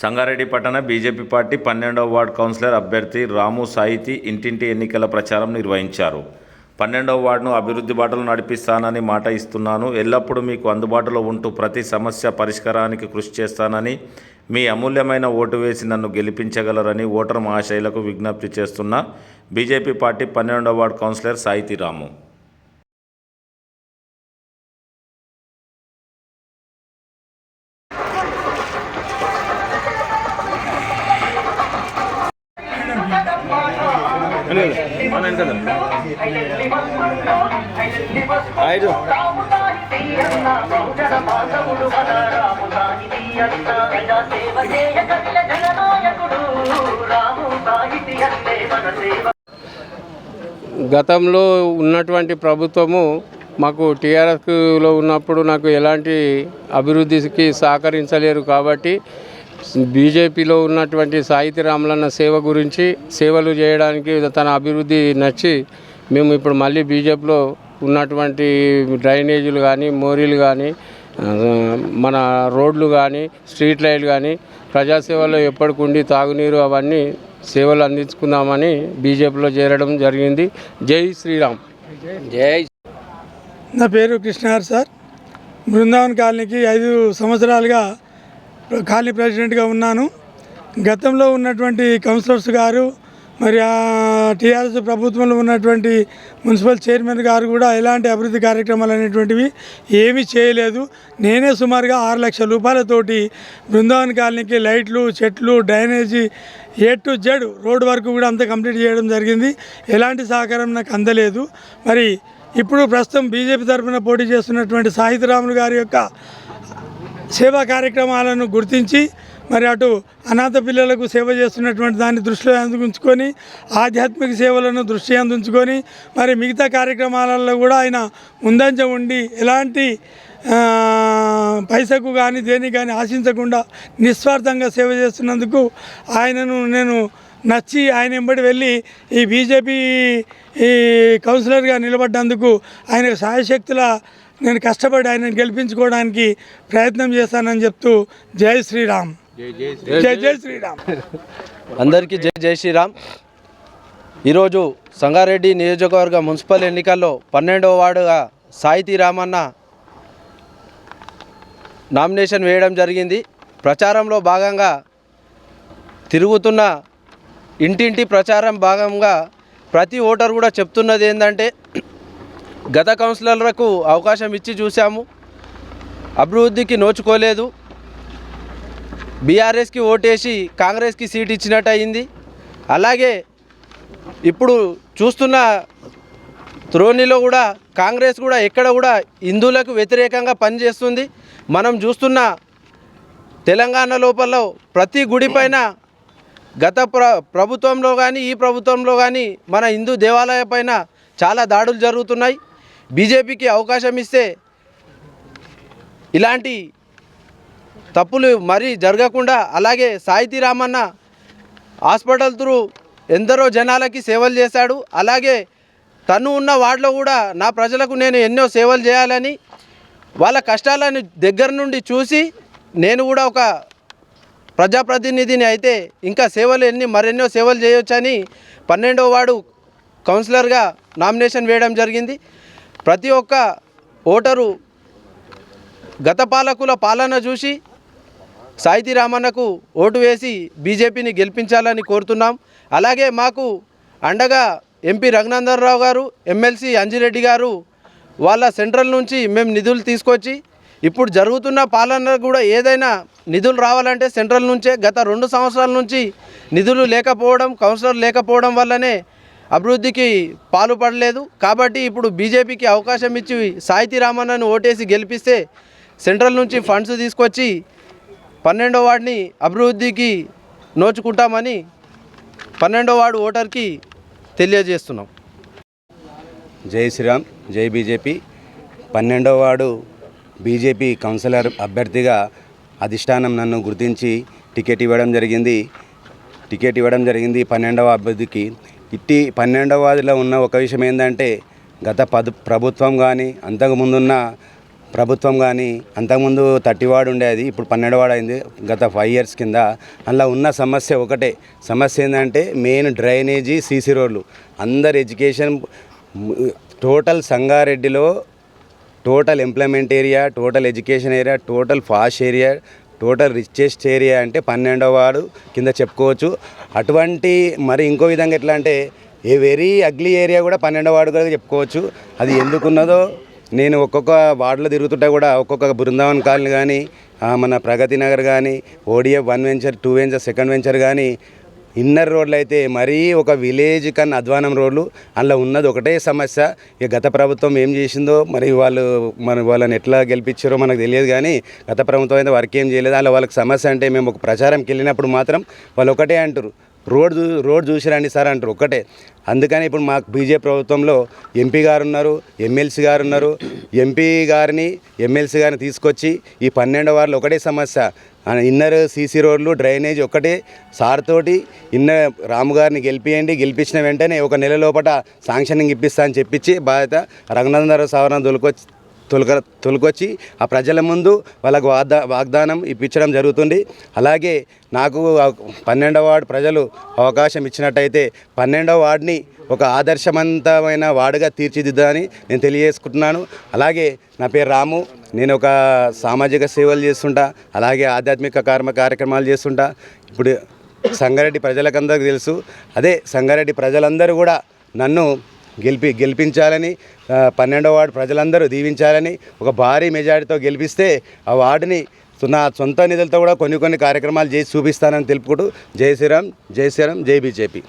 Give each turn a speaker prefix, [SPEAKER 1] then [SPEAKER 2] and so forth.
[SPEAKER 1] సంగారెడ్డి పట్టణ BJP party పన్నెండవ ward councillor అభ్యర్థి రాము సాయితి ఇంటింటి ఎన్నికల ప్రచారం నిర్వహించారు. పన్నెండవ వార్డును అభివృద్ధి బాటలు నడిపిస్తానని మాట ఇస్తున్నాను. ఎల్లప్పుడూ మీకు అందుబాటులో ఉంటూ ప్రతి సమస్య పరిష్కారానికి కృషి చేస్తానని మీ అమూల్యమైన ఓటు వేసి నన్ను గెలిపించగలరని ఓటర్ మహాశైలకు విజ్ఞప్తి చేస్తున్న బీజేపీ పార్టీ పన్నెండవ వార్డు కౌన్సిలర్ సాయితీ రాము
[SPEAKER 2] ఐదు గతంలో ఉన్నటువంటి ప్రభుత్వము మాకు టీఆర్ఎస్లో ఉన్నప్పుడు నాకు ఎలాంటి అభివృద్ధికి సహకరించలేరు కాబట్టి బీజేపీలో ఉన్నటువంటి సాహితీ రాములన్న సేవ గురించి సేవలు చేయడానికి తన అభివృద్ధి నచ్చి మేము ఇప్పుడు మళ్ళీ బీజేపీలో ఉన్నటువంటి డ్రైనేజీలు కానీ మోరీలు కానీ మన రోడ్లు కానీ స్ట్రీట్ లైట్లు కానీ ప్రజాసేవలో ఎప్పటికుండి తాగునీరు అవన్నీ సేవలు అందించుకుందామని బీజేపీలో చేరడం జరిగింది. జై శ్రీరామ్. జై.
[SPEAKER 3] నా పేరు కృష్ణగారు సార్. బృందావన్ కాలనీకి ఐదు సంవత్సరాలుగా కాలనీ ప్రెసిడెంట్గా ఉన్నాను. గతంలో ఉన్నటువంటి కౌన్సిలర్స్ గారు మరి టీఆర్ఎస్ ప్రభుత్వంలో ఉన్నటువంటి మున్సిపల్ చైర్మన్ గారు కూడా ఎలాంటి అభివృద్ధి కార్యక్రమాలు అనేటువంటివి ఏమీ చేయలేదు. నేనే సుమారుగా ఆరు లక్షల రూపాయలతోటి బృందావన్ కాలనీకి లైట్లు చెట్లు drainage A to Z road వరకు కూడా అంతా కంప్లీట్ చేయడం జరిగింది. ఎలాంటి సహకారం నాకు అందలేదు. మరి ఇప్పుడు ప్రస్తుతం బీజేపీ తరఫున పోటీ చేస్తున్నటువంటి సాహిత్యరాములు గారి యొక్క సేవా కార్యక్రమాలను గుర్తించి మరి అటు అనాథ పిల్లలకు సేవ చేస్తున్నటువంటి దాన్ని దృష్టిలో అందుకుంచుకొని ఆధ్యాత్మిక సేవలను దృష్టి అందించుకొని మరి మిగతా కార్యక్రమాలలో కూడా ఆయన ముందంజ ఉండి ఎలాంటి పైసకు కానీ దేనికి కానీ ఆశించకుండా నిస్వార్థంగా సేవ చేస్తున్నందుకు ఆయనను నేను నచ్చి ఆయన వెంబడి వెళ్ళి ఈ బీజేపీ ఈ కౌన్సిలర్గా నిలబడ్డందుకు ఆయనకు సాయశక్తుల నేను కష్టపడి ఆయనను గెలిపించుకోవడానికి ప్రయత్నం చేస్తానని చెప్తూ జై శ్రీరామ్. జై జై శ్రీరామ్.
[SPEAKER 2] అందరికీ జై జై శ్రీరామ్. ఈరోజు సంగారెడ్డి నియోజకవర్గ మున్సిపల్ ఎన్నికల్లో పన్నెండవ వార్డుగా సాహితీ రామన్న నామినేషన్ వేయడం జరిగింది. ప్రచారంలో భాగంగా తిరుగుతున్న ఇంటింటి ప్రచారం భాగంగా ప్రతి ఓటర్ కూడా చెప్తున్నది ఏంటంటే గత కౌన్సిలర్లకు అవకాశం ఇచ్చి చూశాము. అభివృద్ధికి నోచుకోలేదు. బీఆర్ఎస్కి ఓటేసి కాంగ్రెస్కి సీట్ ఇచ్చినట్టు అయింది. అలాగే ఇప్పుడు చూస్తున్న త్రోణిలో కూడా కాంగ్రెస్ కూడా ఎక్కడ కూడా హిందువులకు వ్యతిరేకంగా పనిచేస్తుంది. మనం చూస్తున్న తెలంగాణ లోపల ప్రతి గుడి పైన గత ప్ర ప్రభుత్వంలో కానీ ఈ ప్రభుత్వంలో కానీ మన హిందూ దేవాలయ పైన చాలా దాడులు జరుగుతున్నాయి. బీజేపీకి అవకాశం ఇస్తే ఇలాంటి తప్పులు మరీ జరగకుండా అలాగే సాహితీ రామన్న హాస్పిటల్ త్రూ ఎందరో జనాలకి సేవలు చేశాడు. అలాగే తను ఉన్న వార్డులో కూడా నా ప్రజలకు నేను ఎన్నో సేవలు చేయాలని వాళ్ళ కష్టాలను దగ్గర నుండి చూసి నేను కూడా ఒక ప్రజాప్రతినిధిని అయితే ఇంకా సేవలు ఎన్ని మరెన్నో సేవలు చేయొచ్చని పన్నెండవ వార్డు కౌన్సిలర్గా నామినేషన్ వేయడం జరిగింది. ప్రతి ఒక్క ఓటరు గత పాలకుల పాలన చూసి సాయితీ రామన్నకు ఓటు వేసి బీజేపీని గెలిపించాలని కోరుతున్నాం. అలాగే మాకు అండగా ఎంపీ రఘునందనరావు గారు ఎమ్మెల్సీ అంజిరెడ్డి గారు వాళ్ళ సెంట్రల్ నుంచి మేము నిధులు తీసుకొచ్చి ఇప్పుడు జరుగుతున్న పాలన కూడా ఏదైనా నిధులు రావాలంటే సెంట్రల్ నుంచే గత రెండు సంవత్సరాల నుంచి నిధులు లేకపోవడం కౌన్సిలర్ లేకపోవడం వల్లనే అభివృద్ధికి పాలుపడలేదు కాబట్టి ఇప్పుడు బీజేపీకి అవకాశం ఇచ్చి సాహితీ రామన్నను ఓటేసి గెలిపిస్తే సెంట్రల్ నుంచి ఫండ్స్ తీసుకొచ్చి పన్నెండో వార్డుని అభివృద్ధికి నోచుకుంటామని పన్నెండో వార్డు ఓటర్కి తెలియజేస్తున్నాం.
[SPEAKER 4] జై శ్రీరామ్ జై బీజేపీ. పన్నెండో వార్డు బీజేపీ కౌన్సిలర్ అభ్యర్థిగా అధిష్టానం నన్ను గుర్తించి టికెట్ ఇవ్వడం జరిగింది. టికెట్ ఇవ్వడం జరిగింది పన్నెండవ అభ్యర్థికి ఇట్టి పన్నెండవ ఉన్న ఒక విషయం ఏంటంటే గత పదు ప్రభుత్వం కానీ అంతకుముందున్న ప్రభుత్వం కానీ అంతకుముందు థర్టీ వార్డు ఉండేది ఇప్పుడు పన్నెండు వార్డు అయింది గత ఫైవ్ ఇయర్స్ కింద. అందులో ఉన్న సమస్య ఒకటే. సమస్య ఏంటంటే మెయిన్ డ్రైనేజీ సీసీ రోడ్లు. అందరు ఎడ్యుకేషన్ టోటల్ సంగారెడ్డిలో total employment area total education area total fast area total richest area అంటే పన్నెండవ వాడు కింద చెప్పుకోవచ్చు. అటువంటి మరి ఇంకో విధంగా ఎట్లా అంటే ఏ వెరీ అగ్లీ ఏరియా కూడా పన్నెండవ వాడు కూడా చెప్పుకోవచ్చు. అది ఎందుకున్నదో నేను ఒక్కొక్క వార్డులో తిరుగుతుంటే కూడా ఒక్కొక్క బృందావన్ కాలనీ కానీ మన ప్రగతి నగర్ కానీ ODF one venture two venture second venture కానీ ఇన్నర్ రోడ్లు అయితే మరీ ఒక విలేజ్ కన్నా అధ్వానం రోడ్లు. అందులో ఉన్నది ఒకటే సమస్య. ఇక గత ప్రభుత్వం ఏం చేసిందో మరి వాళ్ళు మన వాళ్ళని ఎట్లా గెలిపించారో మనకు తెలియదు కానీ గత ప్రభుత్వం అయితే వర్క్ ఏం చేయలేదు. అలా వాళ్ళకి సమస్య అంటే మేము ఒక ప్రచారంకి వెళ్ళినప్పుడు మాత్రం వాళ్ళు ఒకటే అంటారు రోడ్ రోడ్ చూసిరండి సార్ అంటారు ఒక్కటే. అందుకని ఇప్పుడు మాకు బీజేపీ ప్రభుత్వంలో ఎంపీ గారు ఉన్నారు ఎమ్మెల్సీ గారు ఉన్నారు. ఎంపీ గారిని ఎమ్మెల్సీ గారిని తీసుకొచ్చి ఈ పన్నెండు వార్లు ఒకటే సమస్య. ఇన్నర్ సీసీ రోడ్లు డ్రైనేజ్ ఒక్కటే సార్ తోటి ఇన్న రాము గారిని గెలిపియండి గెలిపించిన వెంటనే ఒక నెల లోపల శాంక్షనింగ్ ఇప్పిస్తా అని చెప్పించి బాధ్యత రఘునందరావు సవరణ దొలికొచ్చి తొలక తొలకొచ్చి ఆ ప్రజల ముందు వాళ్ళకు వాగ్దా వాగ్దానం ఇప్పించడం జరుగుతుంది. అలాగే నాకు పన్నెండవ వార్డు ప్రజలు అవకాశం ఇచ్చినట్టయితే పన్నెండవ వార్డుని ఒక ఆదర్శవంతమైన వార్డుగా తీర్చిదిద్దని నేను తెలియజేసుకుంటున్నాను. అలాగే నా పేరు రాము. నేను ఒక సామాజిక సేవలు చేస్తుంటా. అలాగే ఆధ్యాత్మిక కర్మ కార్యక్రమాలు చేస్తుంటా. ఇప్పుడు సంగారెడ్డి ప్రజలకందరికీ తెలుసు. అదే సంగారెడ్డి ప్రజలందరూ కూడా నన్ను గెలిపి గెలిపించాలని పన్నెండవ వార్డు ప్రజలందరూ దీవించాలని ఒక భారీ మెజారిటీతో గెలిపిస్తే ఆ వార్డుని నా సొంత నిధులతో కూడా కొన్ని కొన్ని కార్యక్రమాలు చేసి చూపిస్తానని తెలుపుకుంటూ జై శ్రీరామ్ జై శ్రీరామ్ జై బీజేపీ.